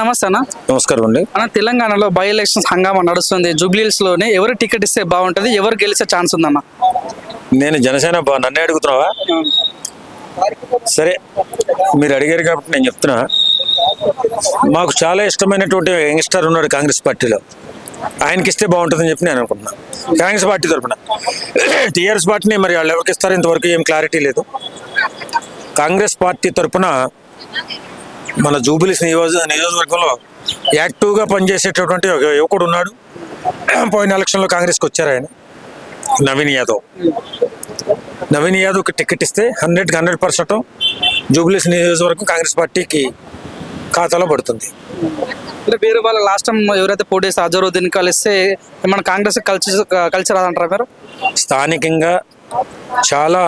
నమస్తే అన్న నమస్కారం అండి అన్న తెలంగాణలో బై ఎలక్షన్స్ హంగామా నడుస్తుంది జూబ్లీస్ లోనే ఎవరు టికెట్ ఇస్తే బాగుంటది ఎవరు గెలిచే ఛాన్స్ ఉందన్న నేను జనసేన నన్నే అడుగుతున్నావా సరే మీరు అడిగారు కాబట్టి నేను చెప్తున్నా మాకు చాలా ఇష్టమైనటువంటి యంగ్స్టర్ ఉన్నాడు కాంగ్రెస్ పార్టీలో ఆయనకి ఇస్తే బాగుంటుందని చెప్పి నేను అనుకుంటున్నా కాంగ్రెస్ పార్టీ తరఫున టీఆర్ఎస్ పార్టీని మరి వాళ్ళు ఎవరికి ఇస్తారు ఇంతవరకు ఏం క్లారిటీ లేదు కాంగ్రెస్ పార్టీ తరఫున మన జూబిలీస్ నియోజక నియోజకవర్గంలో యాక్టివ్గా పనిచేసేటటువంటి ఒక యువకుడు ఉన్నాడు పోయిన ఎలక్షన్లో కాంగ్రెస్కి వచ్చారు ఆయన నవీన్ యాదవ్ నవీన్ యాదవ్కి టికెట్ ఇస్తే హండ్రెడ్కి హండ్రెడ్ పర్సెంట్ జూబిలీస్ నియోజకవర్గం కాంగ్రెస్ పార్టీకి ఖాతాలో పడుతుంది అంటే వేరే వాళ్ళ లాస్ట్ టైం ఎవరైతే పోటీ అజరుద్దీన్ కలిస్తే మన కాంగ్రెస్ కలిసి కలిసి రాదంటారా మీరు స్థానికంగా చాలా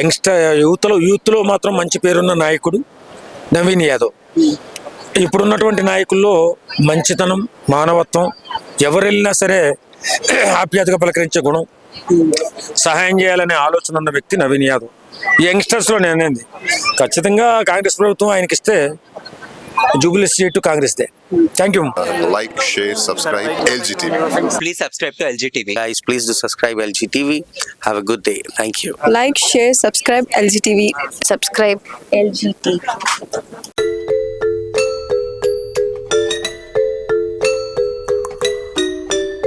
యంగ్స్టర్ యూత్లో యూత్లో మాత్రం మంచి పేరున్న నాయకుడు నవీన్ యాదవ్ ఇప్పుడున్నటువంటి నాయకుల్లో మంచితనం మానవత్వం ఎవరు వెళ్ళినా సరే ఆప్యాతగా పలకరించే గుణం సహాయం చేయాలనే ఆలోచన ఉన్న వ్యక్తి నవీన్ యాదవ్ యంగ్స్టర్స్లో నేనేది ఖచ్చితంగా కాంగ్రెస్ ప్రభుత్వం ఆయనకిస్తే Jubilee Street to Congress Day. Thank you. Like, share, subscribe LG TV. Please subscribe to LG TV. Guys, please do subscribe LG TV. Have a good day. Thank you. Like, share, subscribe LG TV. Subscribe LG TV.